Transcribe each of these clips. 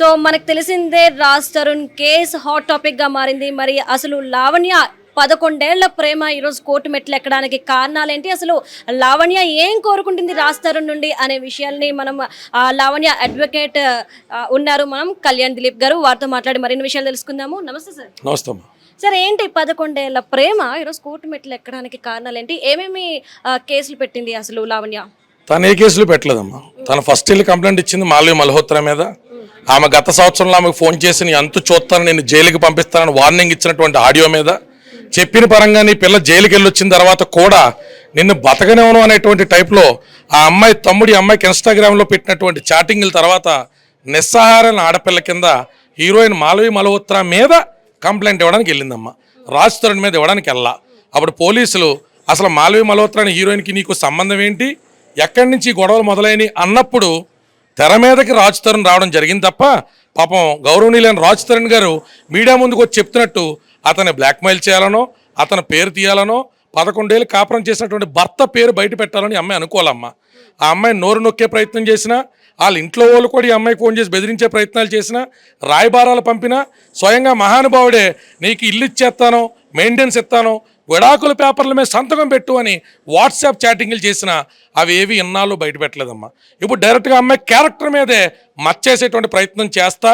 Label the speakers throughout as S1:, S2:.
S1: So మనకు తెలిసిందే Raj Tarun case hot టాపిక్గా మారింది. మరి అసలు లావణ్య పదకొండేళ్ళ ప్రేమ ఈరోజు కోర్టు మెట్లు ఎక్కడానికి కారణాలేంటి? అసలు లావణ్య ఏం కోరుకుంటుంది రాజ్ తరుణ్ నుండి అనే విషయాల్ని మనం లావణ్య అడ్వకేట్ ఉన్నారు మనం కళ్యాణ్ దిలీప్ గారు. వారితో మాట్లాడి మరిన్ని విషయాలు తెలుసుకుందాము. నమస్తే సార్.
S2: నమస్తే అమ్మా.
S1: సార్ ఏంటి పదకొండేళ్ళ ప్రేమ ఈరోజు కోర్టు మెట్లు ఎక్కడానికి కారణాలు ఏంటి ఏమేమి కేసులు పెట్టింది అసలు లావణ్య?
S2: తను ఏ కేసులు పెట్టలేదమ్మా. తను ఫస్ట్ వెళ్ళి కంప్లైంట్ ఇచ్చింది మాల్వి మల్హోత్రా మీద. ఆమె గత సంవత్సరంలో ఆమెకు ఫోన్ చేసి నేను అంతు చూస్తాను నేను జైలుకి పంపిస్తానని వార్నింగ్ ఇచ్చినటువంటి ఆడియో మీద చెప్పిన పరంగా నీ పిల్ల జైలుకి వెళ్ళొచ్చిన తర్వాత కూడా నిన్ను బతకనివ్వను అనేటువంటి టైప్లో ఆ అమ్మాయి తమ్ముడి అమ్మాయికి ఇన్స్టాగ్రామ్లో పెట్టినటువంటి చాటింగ్ల తర్వాత నిస్సహారైన ఆడపిల్ల కింద హీరోయిన్ మాలవి మల్హోత్రా మీద కంప్లైంట్ ఇవ్వడానికి వెళ్ళిందమ్మ. రాజ్ తరుణ్ మీద ఇవ్వడానికి వెళ్ళా. అప్పుడు పోలీసులు అసలు మాలవి మల్హోత్రా అనే హీరోయిన్కి నీకు సంబంధం ఏంటి? ఎక్కడి నుంచి గొడవలు మొదలైనవి? అన్నప్పుడు తెర మీదకి రాజ్ తరుణ్ రావడం జరిగింది తప్ప పాపం గౌరవనీయులైన రాజ్ తరుణ్ గారు మీడియా ముందుకు వచ్చి చెప్తున్నట్టు అతన్ని బ్లాక్మెయిల్ చేయాలనో అతని పేరు తీయాలనో పదకొండేళ్ళు కాపురం చేసినటువంటి భర్త పేరు బయట పెట్టాలని అమ్మాయి అనుకోవాలమ్మ. ఆ అమ్మాయి నోరు నొక్కే ప్రయత్నం చేసినా వాళ్ళ ఇంట్లో వాళ్ళు కూడా ఈ అమ్మాయి ఫోన్ చేసి బెదిరించే ప్రయత్నాలు చేసినా రాయబారాలు పంపినా స్వయంగా మహానుభావుడే నీకు ఇల్లు ఇచ్చేస్తాను మెయింటెనెన్స్ ఇస్తాను. విడాకుల పేపర్ల మీద సంతకం పెట్టు అని వాట్సాప్ చాటింగ్లు చేసిన అవి ఏవి ఇన్నాళ్ళు బయట పెట్టలేదమ్మా. ఇప్పుడు డైరెక్ట్గా అమ్మాయి క్యారెక్టర్ మీదే మచ్చేసేటువంటి ప్రయత్నం చేస్తా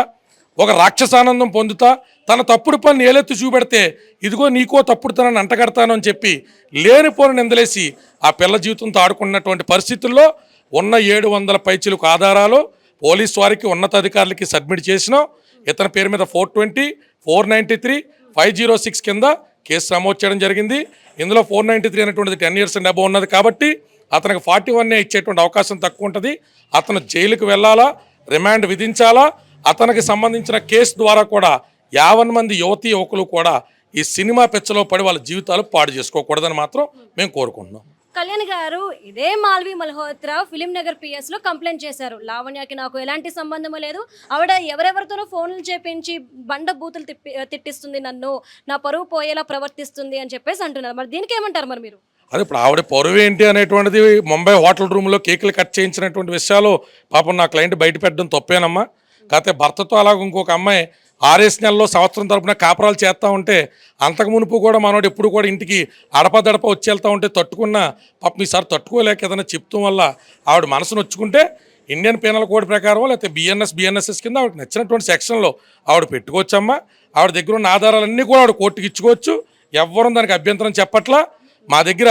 S2: ఒక రాక్షసానందం పొందుతా తన తప్పుడు పని ఏలెత్తి చూపెడితే ఇదిగో నీకో తప్పుడు తనని అంటగడతాను అని చెప్పి లేనిపోని నిందలేసి ఆ పిల్ల జీవితంతో ఆడుకున్నటువంటి పరిస్థితుల్లో ఉన్న ఏడు వందల పైచిలకు ఆధారాలు పోలీస్ వారికి ఉన్నతాధికారులకి సబ్మిట్ చేసినాం. ఇతని పేరు మీద four twenty four ninety three five zero six కింద కేసు నమోదు చేయడం జరిగింది. ఇందులో ఫోర్ నైంటీ త్రీ అనేటువంటిది టెన్ ఇయర్స్ అండ్ అబో ఉన్నది కాబట్టి అతనికి ఫార్టీ వన్ ఇచ్చేటువంటి అవకాశం తక్కువ ఉంటుంది. అతను జైలుకు వెళ్ళాలా? రిమాండ్ విధించాలా? అతనికి సంబంధించిన కేసు ద్వారా కూడా యావన్ మంది యువతీ యువకులు కూడా ఈ సినిమా పెచ్చలో పడి వాళ్ళ జీవితాలు పాడు చేసుకోకూడదని మాత్రం మేము కోరుకుంటున్నాం.
S1: కళ్యాణ్ గారు ఇదే మాల్వి మల్హోత్రా ఫిలిం నగర్ పిఎస్లో కంప్లైంట్ చేశారు. లావణ్యకి నాకు ఎలాంటి సంబంధము లేదు. ఆవిడ ఎవరెవరితోనో ఫోన్లు చేపించి బండ బూతులు తిప్పి తిట్టిస్తుంది నన్ను. నా పరువు పోయేలా ప్రవర్తిస్తుంది అని చెప్పేసి అంటున్నారు. మరి దీనికి ఏమంటారు మరి మీరు?
S2: అది ఇప్పుడు ఆవిడ పరువు ఏంటి అనేటువంటిది ముంబై హోటల్ రూమ్లో కేకులు కట్ చేయించినటువంటి విషయాలు పాపం నా క్లయింట్ బయట పెట్టడం తప్పేనమ్మా. కాకపోతే భర్తతో అలాగ ఇంకొక అమ్మాయి ఆర్ఎస్ నెలలో సంవత్సరం తరపున కాపురాలు చేస్తూ ఉంటే అంతకు మునుపు కూడా మనోడు ఎప్పుడు కూడా ఇంటికి అడపదడప వచ్చి వెళ్తూ ఉంటే తట్టుకున్న పాపం ఈసారి తట్టుకోలేక ఏదైనా చెప్తాం వల్ల ఆవిడ మనసును వచ్చుకుంటే ఇండియన్ పీనల్ కోడ్ ప్రకారం లేకపోతే బిఎన్ఎస్ బిఎన్ఎస్ఎస్ కింద ఆవిడకి నచ్చినటువంటి సెక్షన్లో ఆవిడ పెట్టుకోవచ్చమ్మా. ఆవిడ దగ్గర ఉన్న ఆధారాలన్నీ కూడా ఆవిడ కోర్టుకి ఇచ్చుకోవచ్చు. ఎవ్వరూ దానికి అభ్యంతరం చెప్పట్లా. మా దగ్గర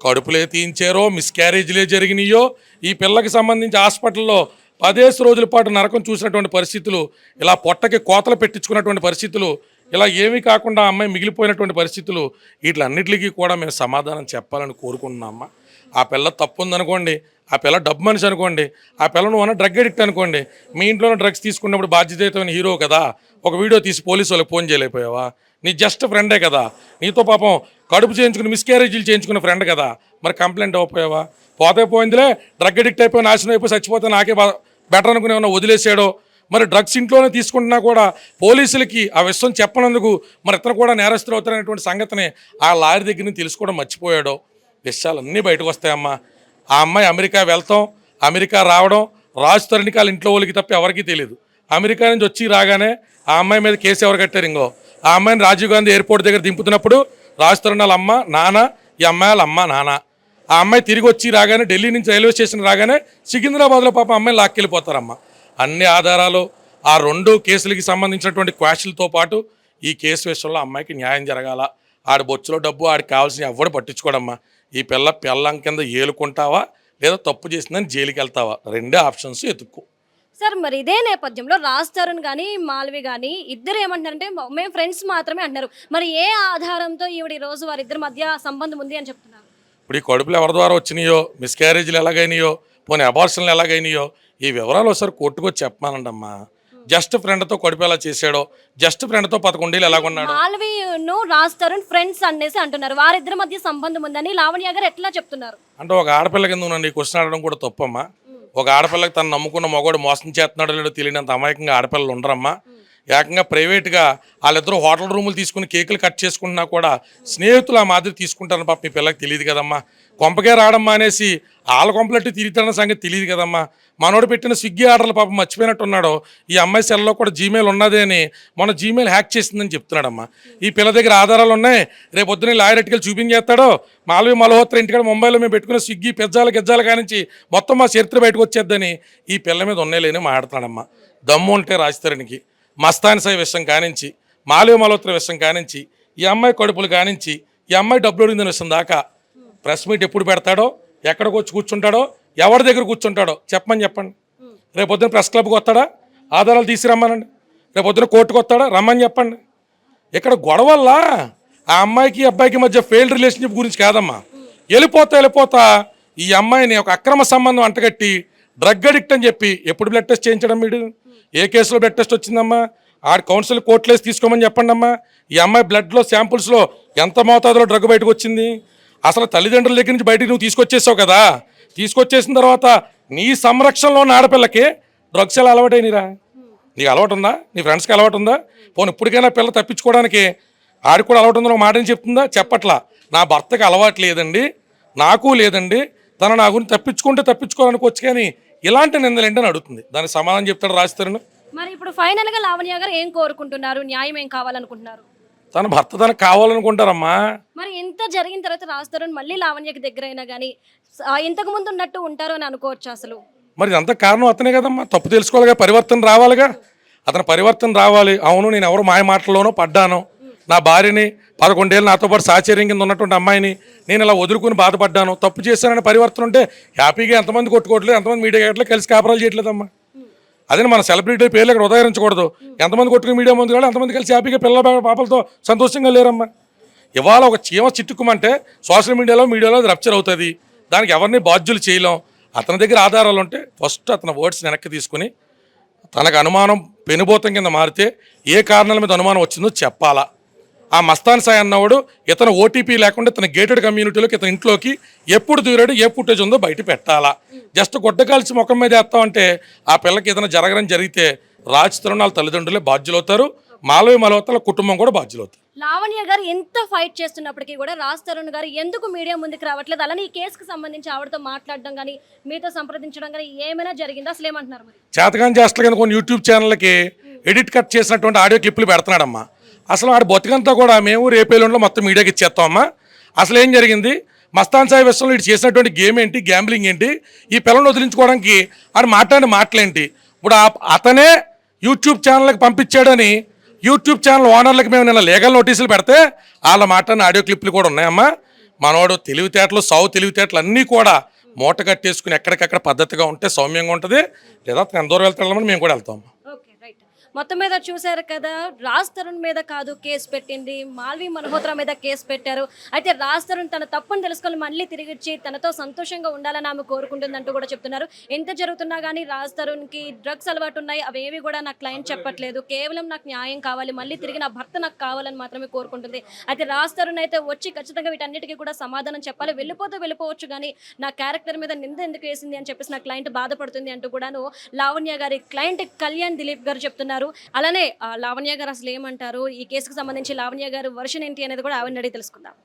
S2: కడుపులే తీయించారో మిస్క్యారేజ్లే జరిగినాయో ఈ పిల్లకి సంబంధించి హాస్పిటల్లో పదేసి రోజుల పాటు నరకం చూసినటువంటి పరిస్థితులు ఇలా పొట్టకి కోతలు పెట్టించుకున్నటువంటి పరిస్థితులు ఇలా ఏమీ కాకుండా అమ్మాయి మిగిలిపోయినటువంటి పరిస్థితులు వీటిలన్నిటికీ కూడా మేము సమాధానం చెప్పాలని కోరుకుంటున్నామా ఆ పిల్ల తప్పు ఉందనుకోండి ఆ పిల్ల డబ్బు మనిషి అనుకోండి ఆ పిల్ల నువ్వు అన్న డ్రగ్ అడిక్ట్ అనుకోండి మీ ఇంట్లోనే డ్రగ్స్ తీసుకున్నప్పుడు బాధ్యతమైన హీరో కదా ఒక వీడియో తీసి పోలీసు వాళ్ళకి ఫోన్ చేయలేకపోయావా? నీ జస్ట్ ఫ్రెండే కదా నీతో పాపం కడుపు చేయించుకుని మిస్క్యారేజీలు చేయించుకున్న ఫ్రెండ్ కదా మరి కంప్లైంట్ అవ్వపోయావా పోతే పోయిందిలే డ్రగ్ అడిక్ట్ అయిపోయి నాశనం అయిపోయి చచ్చిపోతే నాకే బెటర్ అనుకుని ఏమన్నా వదిలేసాడో మరి డ్రగ్స్ ఇంట్లోనే తీసుకుంటున్నా కూడా పోలీసులకి ఆ విషయం చెప్పనందుకు మరి ఇతను కూడా నేరస్తులు అవుతారనేటువంటి సంగతిని ఆ లారీ దగ్గర నుంచి తెలుసుకోవడం మర్చిపోయాడో? విషయాలన్నీ బయటకు వస్తాయమ్మా. ఆ అమ్మాయి అమెరికా వెళ్తాం అమెరికా రావడం రాజు తరణికాలు వాళ్ళ ఇంట్లో వాళ్ళకి తప్ప ఎవరికీ తెలియదు అమెరికా నుంచి వచ్చి రాగానే ఆ అమ్మాయి మీద కేసు ఎవరు కట్టారు ఇంకో? ఆ అమ్మాయిని రాజీవ్ గాంధీ ఎయిర్పోర్ట్ దగ్గర దింపుతున్నప్పుడు రాజు తరుణ్ అమ్మ నాన్న ఈ అమ్మాయి వాళ్ళ అమ్మ నాన్న. ఆ అమ్మాయి తిరిగి వచ్చి రాగానే ఢిల్లీ నుంచి రైల్వే స్టేషన్ రాగానే సికింద్రాబాద్లో పాప అమ్మాయి లాక్కెళ్ళిపోతారమ్మ. అన్ని ఆధారాలు ఆ రెండు కేసులకి సంబంధించినటువంటి క్వాషులతో పాటు ఈ కేసు విషయంలో అమ్మాయికి న్యాయం జరగాల. ఆడి బొచ్చులో డబ్బు ఆడికి కావాల్సిన ఎవ్వడు పట్టించుకోడమ్మా. ఈ పిల్ల పిల్లం కింద ఏలుకుంటావా లేదా తప్పు చేసిందని జైలుకి వెళ్తావా? రెండే ఆప్షన్స్ ఎతుక్కు.
S1: సార్ మరి ఇదే నేపథ్యంలో రాజ్ తరుణ్ కానీ మాల్వి కానీ ఇద్దరు ఏమంటున్నారంటే మేము ఫ్రెండ్స్ మాత్రమే అంటున్నారు. మరి ఏ ఆధారంతో ఈవిడ ఈ రోజు వారిద్దరి మధ్య సంబంధం ఉంది అని చెప్తున్నారు?
S2: ఇప్పుడు ఈ కడుపులు ఎవరి ద్వారా వచ్చినాయో మిస్క్యారేజ్లు ఎలాగైనాయో పోనీ అబార్షన్లు ఎలాగైనాయో ఈ వివరాలు ఒకసారి కొట్టుకొచ్చి చెప్పమానండమ్మా జస్ట్ ఫ్రెండ్తో కడుపు ఎలా చేశాడో జస్ట్ ఫ్రెండ్తో పదకొండేళ్ళు ఎలాగొన్నాడు
S1: మాల్విను రాజ్ తరుణ్ ఫ్రెండ్స్ అనేసి అంటున్నారు. వారిద్దరి మధ్య సంబంధం ఉందని లావణ్య గారు ఎట్లా చెప్తున్నారు?
S2: అంటే ఒక ఆడపిల్ల కింద నన్ను ఈ క్వశ్చన్ అడగడం కూడా తప్పమ్మా. ఒక ఆడపిల్లకి తను నమ్ముకున్న మగవాడు మోసం చేస్తున్నాడో లేదో తెలియనంత అమాయకంగా ఆడపిల్లలు ఉండరమ్మా. ఏకంగా ప్రైవేట్గా వాళ్ళిద్దరూ హోటల్ రూములు తీసుకుని కేకులు కట్ చేసుకుంటున్నా కూడా స్నేహితులు ఆ మాదిరి తీసుకుంటారని పాప మీ పిల్లకి తెలియదు కదమ్మా. కొంపకే రావడం మానేసి వాళ్ళ కొంపలట్టు తిరుగుతున్న సంగతి తెలియదు కదమ్మా. మనోడు పెట్టిన స్విగ్గీ ఆర్డర్లు పాపం మర్చిపోయినట్టున్నాడు ఈ అమ్మాయి సెల్లో కూడా జీమెయిల్ ఉన్నదే అని మన జీమెయిల్ హ్యాక్ చేసిందని చెప్తున్నాడమ్మా. ఈ పిల్ల దగ్గర ఆధారాలు ఉన్నాయి రేపు పొద్దున లాయర్ ఎట్టుకెళ్ళి చూపించేస్తాడో మాలవి మల్హోత్ర ఇంటికాడ ముంబైలో మేము పెట్టుకున్న స్విగ్గీ పెజ్జాల గెజ్జాల కానించి మొత్తం మా చరిత్ర బయటకు వచ్చేద్దని ఈ పిల్ల మీద ఉన్నాయని మాట్లాడతాడమ్మా. దమ్ము ఉంటే రాజధానికి మస్తాన్ సాయి విషయం కానించి మాలవ మల్హోత్ర విషయం కానించి ఈ అమ్మాయి కడుపులు కానించి ఈ అమ్మాయి డబ్బులు అడిగిందని విషయం దాకా ప్రెస్ మీట్ ఎప్పుడు పెడతాడో ఎక్కడికి వచ్చి కూర్చుంటాడో ఎవరి దగ్గర కూర్చుంటాడో చెప్పమని చెప్పండి. రేపు పొద్దున ప్రెస్ క్లబ్కి వస్తాడా? ఆధారాలు తీసుకురమ్మనండి. రేపు పొద్దున కోర్టుకు వస్తాడా? రమ్మని చెప్పండి. ఇక్కడ గొడవల్లా? ఆ అమ్మాయికి ఈ అబ్బాయికి మధ్య ఫెయిల్డ్ రిలేషన్షిప్ గురించి కాదమ్మా. వెళ్ళిపోతా వెళ్ళిపోతా ఈ అమ్మాయిని ఒక అక్రమ సంబంధం అంటగట్టి డ్రగ్ అడిక్ట్ అని చెప్పి ఎప్పుడు బ్లడ్ టెస్ట్ చేయించడం వీడు? ఏ కేసులో బ్లడ్ టెస్ట్ వచ్చిందమ్మా? ఆడ కౌన్సిల్ కోర్టులేసి తీసుకోమని చెప్పండి అమ్మా. ఈ అమ్మాయి బ్లడ్లో శాంపుల్స్లో ఎంత మోతాదులో డ్రగ్ బయటకు వచ్చింది? అసలు తల్లిదండ్రుల దగ్గర నుంచి బయటకు నువ్వు తీసుకొచ్చేసావు కదా? తీసుకొచ్చేసిన తర్వాత నీ సంరక్షణలో ఉన్న ఆడపిల్లకి డ్రగ్స్ ఎలా అలవాటైనరా నీకు అలవాటు ఉందా నీ ఫ్రెండ్స్కి అలవాటు ఉందా పోనీ ఇప్పటికైనా పిల్ల తప్పించుకోవడానికి ఆడికి కూడా అలవాటు ఉందని మాటని చెప్తుందా? చెప్పట్లా. నా భర్తకి అలవాటు లేదండి. నాకు లేదండి. తను నా గురించి తప్పించుకుంటే తప్పించుకోవాలనుకోవచ్చు కానీ ఇలాంటి నిందలు ఏంటని అడుగుతుంది. దానికి సమాధానం చెప్తాడు రాస్తారని
S1: మరి ఇప్పుడు ఫైనల్గా లావణ్య గారు ఏం కోరుకుంటున్నారు? న్యాయం ఏం కావాలనుకుంటున్నారు?
S2: తన భర్త తనకు కావాలనుకుంటారమ్మా.
S1: మరి ఇంత జరిగిన తర్వాత రాస్తారు మళ్ళీ లావణ్యకి దగ్గర అయినా కానీ ఇంతకు ముందు ఉన్నట్టు ఉంటారు అని అనుకోవచ్చు అసలు?
S2: మరి ఇదంతా కారణం అతనే కదమ్మా. తప్పు తెలుసుకోవాలిగా పరివర్తన రావాలిగా. అతను పరివర్తన రావాలి. అవును నేను ఎవరు మాయ మాటల్లోనో పడ్డాను. నా భార్యని పదకొండేళ్ళు నాతో పాటు సాచర్యం కింద ఉన్నటువంటి అమ్మాయిని నేను ఇలా వదులుకుని బాధపడ్డాను. తప్పు చేశానని పరివర్తన ఉంటే హ్యాపీగా ఎంతమంది కొట్టుకోవట్లేదు ఎంతమంది మీడియా గట్లే కలిసి కాపరాలు చేయట్లేదమ్మా. అదే మన సెలబ్రిటీ పేర్లు ఇక్కడ ఉదహరించకూడదు ఎంతమంది కొట్టుకుని మీడియా ముందు కాదు ఎంతమంది కలిసి హ్యాపీగా పిల్లల పాపలతో సంతోషంగా లేరమ్మా. ఇవాళ ఒక చీమ చిట్టుకుమంటే సోషల్ మీడియాలో మీడియాలో అది రప్చర్ అవుతుంది. దానికి ఎవరిని బాధ్యులు చేయలేం. అతని దగ్గర ఆధారాలు ఉంటే ఫస్ట్ అతని వర్డ్స్ వెనక్కి తీసుకుని తనకు అనుమానం పెనుభూతం కింద మారితే ఏ కారణాల మీద అనుమానం వచ్చిందో చెప్పాలా. ఆ మస్తాన్ సాయి అన్నవాడు ఇతను ఓటీపీ లేకుండా ఇతను గేటెడ్ కమ్యూనిటీలోకి ఇతని ఇంట్లోకి ఎప్పుడు దూరాడు ఏ ఫుటేజ్ ఉందో బయట పెట్టాలా. జస్ట్ గుడ్డ కాల్చి ముఖం మీద వేస్తామంటే ఆ పిల్లకి ఏదైనా జరగడం జరిగితే రాజ్ తరుణ్ వాళ్ళ తల్లిదండ్రులే బాధ్యులవుతారు మాలవి మలవతల కుటుంబం కూడా బాధ్యులవుతారు.
S1: లావణ్య గారు ఎంత ఫైట్ చేస్తున్నప్పటికీ కూడా రాజ్ తరుణ్ గారు ఎందుకు మీడియా ముందుకు రావట్లేదు? అలానే ఈ కేసుకు సంబంధించి ఆవిడతో మాట్లాడడం కానీ మీతో సంప్రదించడం కానీ ఏమైనా జరిగిందా? అసలు ఏమంటున్నారు మరి?
S2: చేతకాని చేష్టలు కింద కొన్ని యూట్యూబ్ ఛానళ్ళకి ఎడిట్ కట్ చేసినటువంటి ఆడియో క్లిప్లు పెడుతున్నాడమ్మా. అసలు ఆడ బతికంతా కూడా మేము రేపేలుండలో మొత్తం మీడియాకి ఇచ్చేస్తామమ్మా అసలు ఏం జరిగింది? మస్తాన్ సాయి విషయంలో ఇటు చేసినటువంటి గేమ్ ఏంటి? గ్యాంబ్లింగ్ ఏంటి? ఈ పిల్లల్ని వదిలించుకోవడానికి ఆడు మాట్లాడిన మాటలేంటి? ఇప్పుడు అతనే యూట్యూబ్ ఛానల్కి పంపించాడని యూట్యూబ్ ఛానల్ ఓనర్లకు మేము నిన్న లీగల్ నోటీసులు పెడితే వాళ్ళ మాట్లాడిన ఆడియో క్లిప్లు కూడా ఉన్నాయమ్మా. మనోడు తెలివితేటలు సావు తెలివితేటలు అన్నీ కూడా మూట కట్టేసుకుని ఎక్కడికక్కడ పద్ధతిగా ఉంటే సౌమ్యంగా ఉంటుంది. లేదా అతను ఎంత దూరం వెళ్తాడని మేము కూడా వెళ్తాం
S1: మొత్తం మీద చూశారు కదా రాజ్ తరుణ్ మీద కాదు కేసు పెట్టింది మాల్వి మల్హోత్రా మీద కేసు పెట్టారు. అయితే రాజ్ తరుణ్ తన తప్పును తెలుసుకొని మళ్ళీ తిరిగి వచ్చి తనతో సంతోషంగా ఉండాలని ఆమె కోరుకుంటుందంటూ కూడా చెప్తున్నారు. ఎంత జరుగుతున్నా కానీ రాజ్ తరుణ్కి డ్రగ్స్ అలవాటు ఉన్నాయి అవేవి కూడా నాకు క్లయింట్ చెప్పట్లేదు. కేవలం నాకు న్యాయం కావాలి మళ్ళీ తిరిగి నా భర్త నాకు కావాలని మాత్రమే కోరుకుంటుంది. అయితే రాజ్ తరుణ్ అయితే వచ్చి ఖచ్చితంగా వీటన్నిటికీ కూడా సమాధానం చెప్పాలి. వెళ్ళిపోతే వెళ్ళిపోవచ్చు కానీ నా క్యారెక్టర్ మీద నింద ఎందుకు వేసింది అని చెప్పేసి నా క్లయింట్ బాధపడుతుంది అంటూ కూడాను లావణ్య గారి క్లయింట్ కళ్యాణ్ దిలీప్ గారు చెప్తున్నారు. అలానే ఆ, లావణ్య గారు అసలు ఏమంటారు ఈ కేసుకు సంబంధించి లావణ్య గారు వర్షన్ ఏంటి అనేది కూడా ఆవిడ అడిగి తెలుసుకుందాం.